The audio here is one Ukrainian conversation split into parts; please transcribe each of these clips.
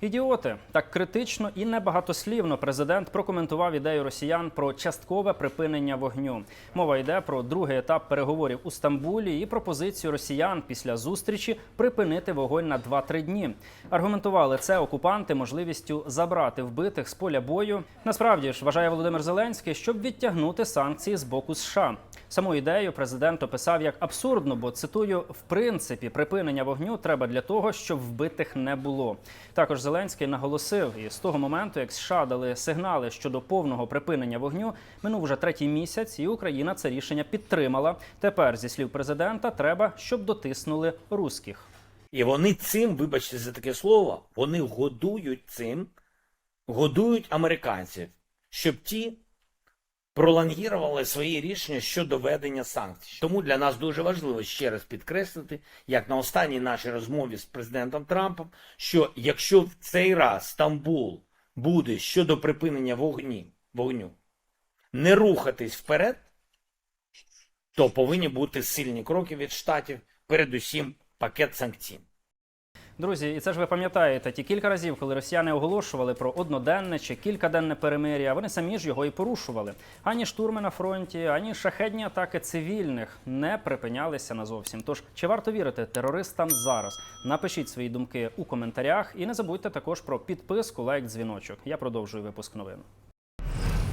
Ідіоти так критично і небагатослівно президент прокоментував ідею росіян про часткове припинення вогню. Мова йде про другий етап переговорів у Стамбулі і пропозицію росіян після зустрічі припинити вогонь на 2-3 дні. Аргументували це окупанти можливістю забрати вбитих з поля бою. Насправді ж вважає Володимир Зеленський, щоб відтягнути санкції з боку США. Саму ідею президент описав як абсурдну, бо цитую: в принципі, припинення вогню треба для того, щоб вбитих не було. Також Зеленський наголосив, і з того моменту, як США дали сигнали щодо повного припинення вогню, минув вже третій місяць, і Україна це рішення підтримала. Тепер, зі слів президента, треба, щоб дотиснули русських. І вони цим, вибачте за таке слово, вони годують цим, годують американців, щоб ті пролонгірували свої рішення щодо введення санкцій. Тому для нас дуже важливо ще раз підкреслити, як на останній нашій розмові з президентом Трампом, що якщо в цей раз Стамбул буде щодо припинення вогні, вогню не рухатись вперед, то повинні бути сильні кроки від штатів, передусім пакет санкцій. Друзі, і це ж ви пам'ятаєте, ті кілька разів, коли росіяни оголошували про одноденне чи кількаденне перемир'я, вони самі ж його і порушували. Ані штурми на фронті, ані шахедні атаки цивільних не припинялися назовсім. Тож чи варто вірити терористам зараз? Напишіть свої думки у коментарях і не забудьте також про підписку, лайк, дзвіночок. Я продовжую випуск новин.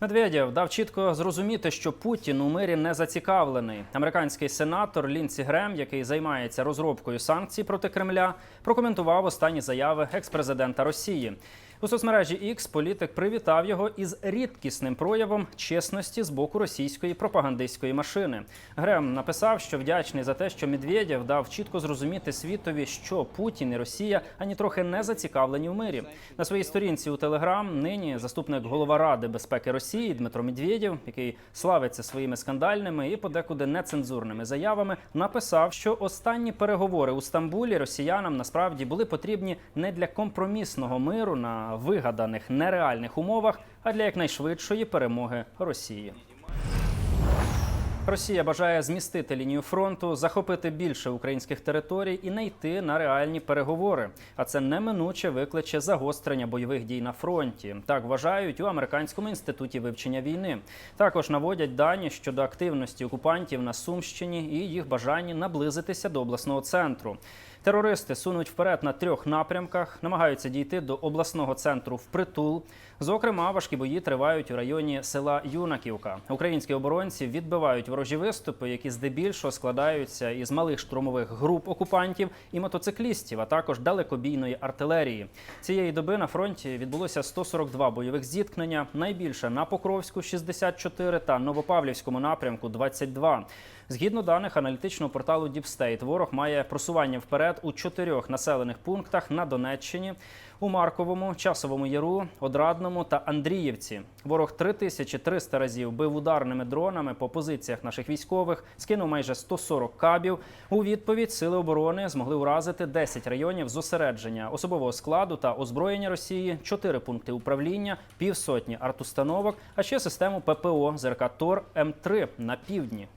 Медведєв дав чітко зрозуміти, що Путін у мирі не зацікавлений. Американський сенатор Лінсі Грем, який займається розробкою санкцій проти Кремля, прокоментував останні заяви екс-президента Росії. У соцмережі X політик привітав його із рідкісним проявом чесності з боку російської пропагандистської машини. Грем написав, що вдячний за те, що Медведєв дав чітко зрозуміти світові, що Путін і Росія ані трохи не зацікавлені в мирі. На своїй сторінці у Телеграм нині заступник голова Ради безпеки Росії Дмитро Медведєв, який славиться своїми скандальними і подекуди нецензурними заявами, написав, що останні переговори у Стамбулі росіянам насправді були потрібні не для компромісного миру на вигаданих нереальних умовах, а для якнайшвидшої перемоги Росії. Росія бажає змістити лінію фронту, захопити більше українських територій і не йти на реальні переговори. А це неминуче викличе загострення бойових дій на фронті. Так вважають у американському інституті вивчення війни. Також наводять дані щодо активності окупантів на Сумщині і їх бажанні наблизитися до обласного центру. Терористи сунуть вперед на трьох напрямках, намагаються дійти до обласного центру впритул. Зокрема, важкі бої тривають у районі села Юнаківка. Українські оборонці відбивають ворожі виступи, які здебільшого складаються із малих штурмових груп окупантів і мотоциклістів, а також далекобійної артилерії. Цієї доби на фронті відбулося 142 бойових зіткнення. Найбільше на Покровську 64 та Новопавлівському напрямку 22. Згідно даних аналітичного порталу State, ворог має просування вперед у чотирьох населених пунктах на Донеччині. У Марковому, Часовому Яру, Одрадному та Андріївці ворог 3300 разів бив ударними дронами по позиціях наших військових, скинув майже 140 кабів. У відповідь сили оборони змогли уразити 10 районів зосередження особового складу та озброєння Росії, 4 пункти управління, півсотні артустановок, а ще систему ППО ЗРК Тор М3 на півдні.